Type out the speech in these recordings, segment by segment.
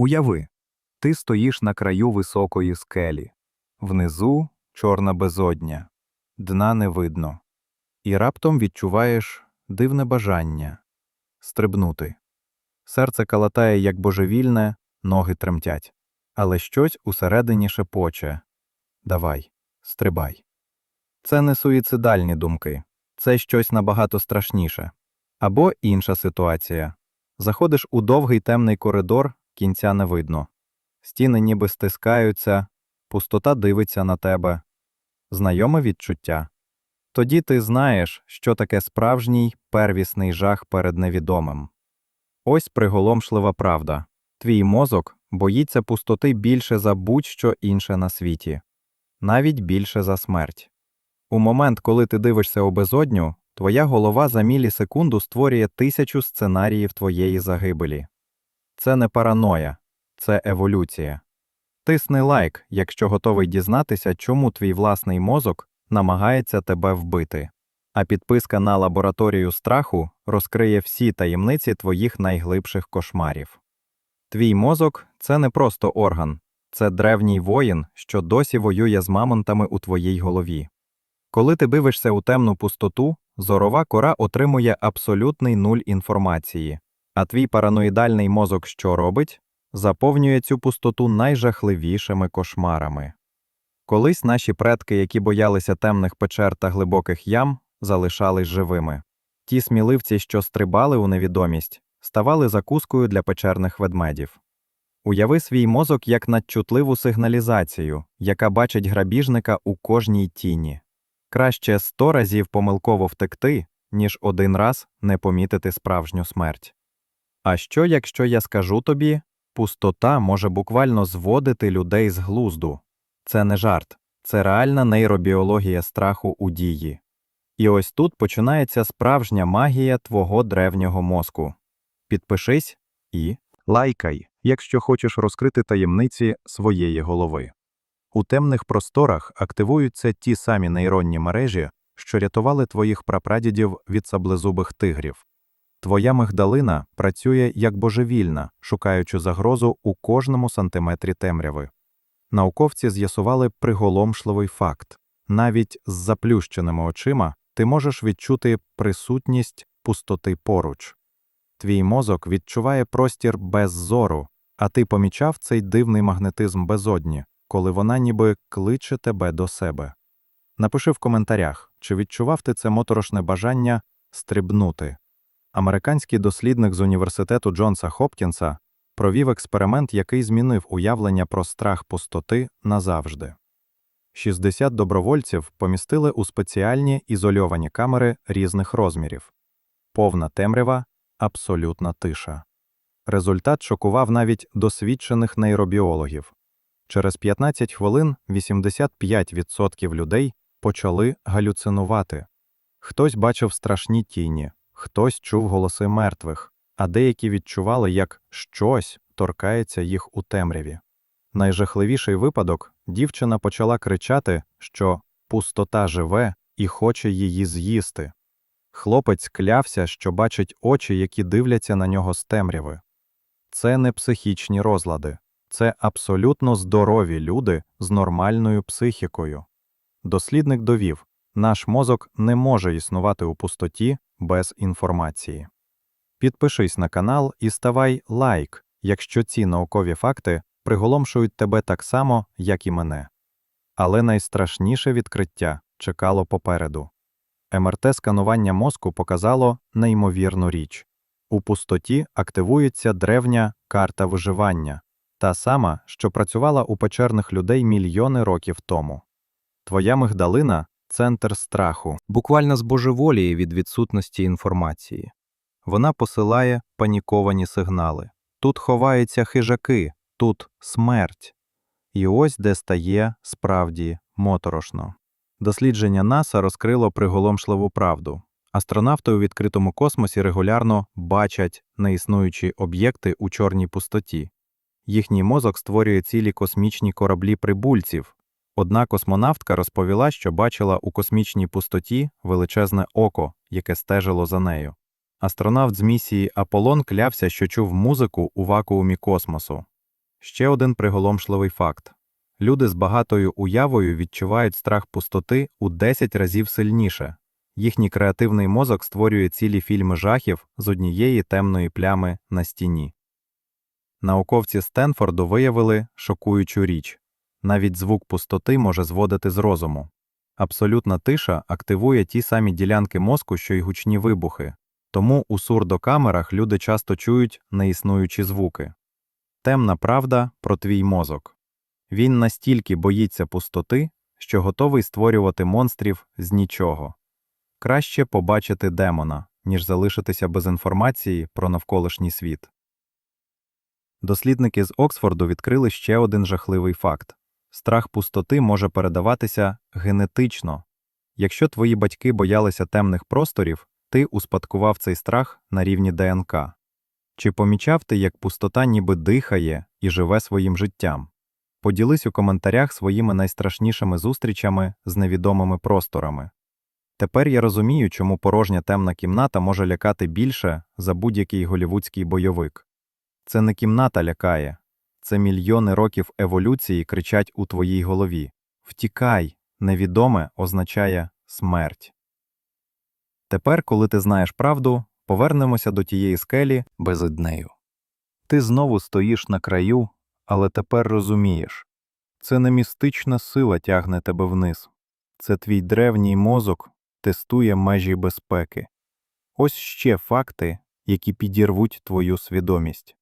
Уяви, ти стоїш на краю високої скелі. Внизу чорна безодня, дна не видно. І раптом відчуваєш дивне бажання стрибнути. Серце калатає, як божевільне, ноги тремтять. Але щось усередині шепоче Давай, стрибай. Це не суїцидальні думки, це щось набагато страшніше. Або інша ситуація. Заходиш у довгий темний коридор, кінця не видно. Стіни ніби стискаються, пустота дивиться на тебе. Знайоме відчуття. Тоді ти знаєш, що таке справжній первісний жах перед невідомим. Ось приголомшлива правда. Твій мозок боїться пустоти більше за будь-що інше на світі, навіть більше за смерть. У момент, коли ти дивишся у безодню, твоя голова за мілісекунду створює тисячу сценаріїв твоєї загибелі. Це не параноя, це еволюція. Тисни лайк, якщо готовий дізнатися, чому твій власний мозок намагається тебе вбити. А підписка на лабораторію страху розкриє всі таємниці твоїх найглибших кошмарів. Твій мозок це не просто орган, це древній воїн, що досі воює з мамонтами у твоїй голові. Коли ти дивишся у темну пустоту, зорова кора отримує абсолютний нуль інформації, а твій параноїдальний мозок що робить? Заповнює цю пустоту найжахливішими кошмарами. Колись наші предки, які боялися темних печер та глибоких ям, залишались живими. Ті сміливці, що стрибали у невідомість, ставали закускою для печерних ведмедів. Уяви свій мозок як надчутливу сигналізацію, яка бачить грабіжника у кожній тіні. Краще сто разів помилково втекти, ніж один раз не помітити справжню смерть. А що, якщо я скажу тобі, пустота може буквально зводити людей з глузду? Це не жарт, це реальна нейробіологія страху у дії. І ось тут починається справжня магія твого древнього мозку. Підпишись і лайкай, якщо хочеш розкрити таємниці своєї голови. У темних просторах активуються ті самі нейронні мережі, що рятували твоїх прапрадідів від саблезубих тигрів. Твоя мигдалина працює як божевільна, шукаючи загрозу у кожному сантиметрі темряви. Науковці з'ясували приголомшливий факт навіть з заплющеними очима ти можеш відчути присутність пустоти поруч. Твій мозок відчуває простір без зору, а ти помічав цей дивний магнетизм безодні, коли вона ніби кличе тебе до себе. Напиши в коментарях, чи відчував ти це моторошне бажання стрибнути. Американський дослідник з університету Джонса Хопкінса провів експеримент, який змінив уявлення про страх пустоти назавжди. 60 добровольців помістили у спеціальні ізольовані камери різних розмірів. Повна темрява, абсолютна тиша. Результат шокував навіть досвідчених нейробіологів. Через 15 хвилин 85% людей почали галюцинувати. Хтось бачив страшні тіні, хтось чув голоси мертвих, а деякі відчували, як щось торкається їх у темряві. Найжахливіший випадок дівчина почала кричати, що пустота живе і хоче її з'їсти. Хлопець клявся, що бачить очі, які дивляться на нього з темряви. Це не психічні розлади, це абсолютно здорові люди з нормальною психікою. Дослідник довів, наш мозок не може існувати у пустоті без інформації. Підпишись на канал і ставай лайк, якщо ці наукові факти приголомшують тебе так само, як і мене. Але найстрашніше відкриття чекало попереду. МРТ-сканування мозку показало неймовірну річ. У пустоті активується древня карта виживання, та сама, що працювала у печерних людей мільйони років тому. Твоя мигдалина центр страху, буквально збожеволіє від відсутності інформації. Вона посилає паніковані сигнали. Тут ховаються хижаки, тут смерть. І ось де стає справді моторошно. Дослідження НАСА розкрило приголомшливу правду. Астронавти у відкритому космосі регулярно бачать неіснуючі об'єкти у чорній пустоті. Їхній мозок створює цілі космічні кораблі прибульців. Одна космонавтка розповіла, що бачила у космічній пустоті величезне око, яке стежило за нею. Астронавт з місії Аполлон клявся, що чув музику у вакуумі космосу. Ще один приголомшливий факт. Люди з багатою уявою відчувають страх пустоти у 10 разів сильніше. Їхній креативний мозок створює цілі фільми жахів з однієї темної плями на стіні. Науковці Стенфорду виявили шокуючу річ. Навіть звук пустоти може зводити з розуму. Абсолютна тиша активує ті самі ділянки мозку, що й гучні вибухи. Тому у сурдокамерах люди часто чують неіснуючі звуки. Темна правда про твій мозок. Він настільки боїться пустоти, що готовий створювати монстрів з нічого. Краще побачити демона, ніж залишитися без інформації про навколишній світ. Дослідники з Оксфорду відкрили ще один жахливий факт. Страх пустоти може передаватися генетично. Якщо твої батьки боялися темних просторів, ти успадкував цей страх на рівні ДНК. Чи помічав ти, як пустота ніби дихає і живе своїм життям? Поділись у коментарях своїми найстрашнішими зустрічами з невідомими просторами. Тепер я розумію, чому порожня темна кімната може лякати більше за будь-який голівудський бойовик. Це не кімната лякає, це мільйони років еволюції кричать у твоїй голові. Втікай, невідоме означає смерть. Тепер, коли ти знаєш правду, повернемося до тієї скелі безоднею. Ти знову стоїш на краю, але тепер розумієш це не містична сила тягне тебе вниз, це твій древній мозок тестує межі безпеки. Ось ще факти, які підірвуть твою свідомість.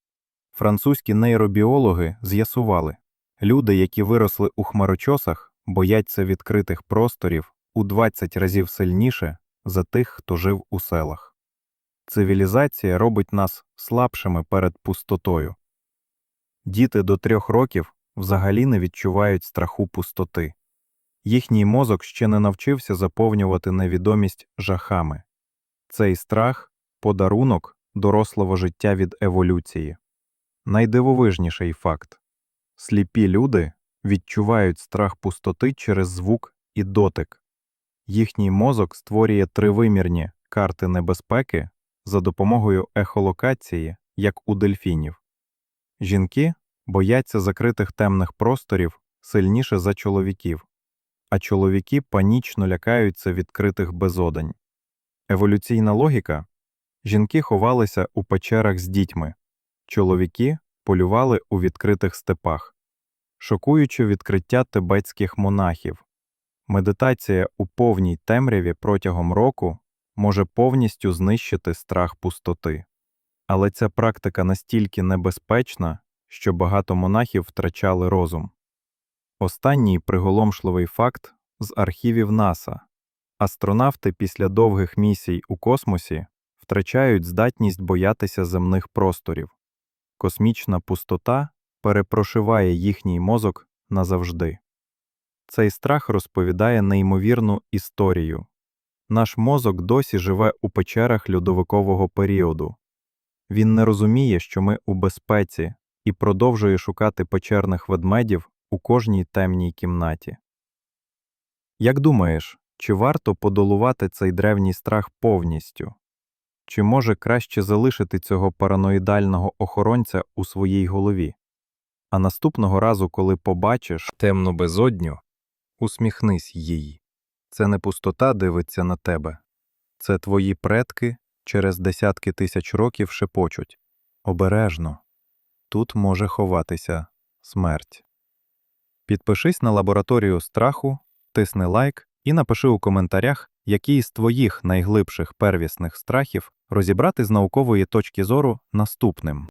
Французькі нейробіологи з'ясували, люди, які виросли у хмарочосах, бояться відкритих просторів у 20 разів сильніше за тих, хто жив у селах. Цивілізація робить нас слабшими перед пустотою. Діти до трьох років взагалі не відчувають страху пустоти. Їхній мозок ще не навчився заповнювати невідомість жахами. Цей страх подарунок дорослого життя від еволюції. Найдивовижніший факт сліпі люди відчувають страх пустоти через звук і дотик. Їхній мозок створює тривимірні карти небезпеки за допомогою ехолокації, як у дельфінів. Жінки бояться закритих темних просторів сильніше за чоловіків, а чоловіки панічно лякаються відкритих безодень. Еволюційна логіка жінки ховалися у печерах з дітьми, чоловіки полювали у відкритих степах, шокуючи відкриття тибетських монахів. Медитація у повній темряві протягом року може повністю знищити страх пустоти. Але ця практика настільки небезпечна, що багато монахів втрачали розум. Останній приголомшливий факт з архівів НАСА. Астронавти після довгих місій у космосі втрачають здатність боятися земних просторів. Космічна пустота перепрошиває їхній мозок назавжди. Цей страх розповідає неймовірну історію. Наш мозок досі живе у печерах льодовикового періоду. Він не розуміє, що ми у безпеці, і продовжує шукати печерних ведмедів у кожній темній кімнаті. Як думаєш, чи варто подолувати цей древній страх повністю? Чи може краще залишити цього параноїдального охоронця у своїй голові? А наступного разу, коли побачиш темну безодню, усміхнись їй. Це не пустота дивиться на тебе. Це твої предки через десятки тисяч років шепочуть. Обережно. Тут може ховатися смерть. Підпишись на лабораторію страху, тисни лайк і напиши у коментарях, який з твоїх найглибших первісних страхів розібрати з наукової точки зору наступним.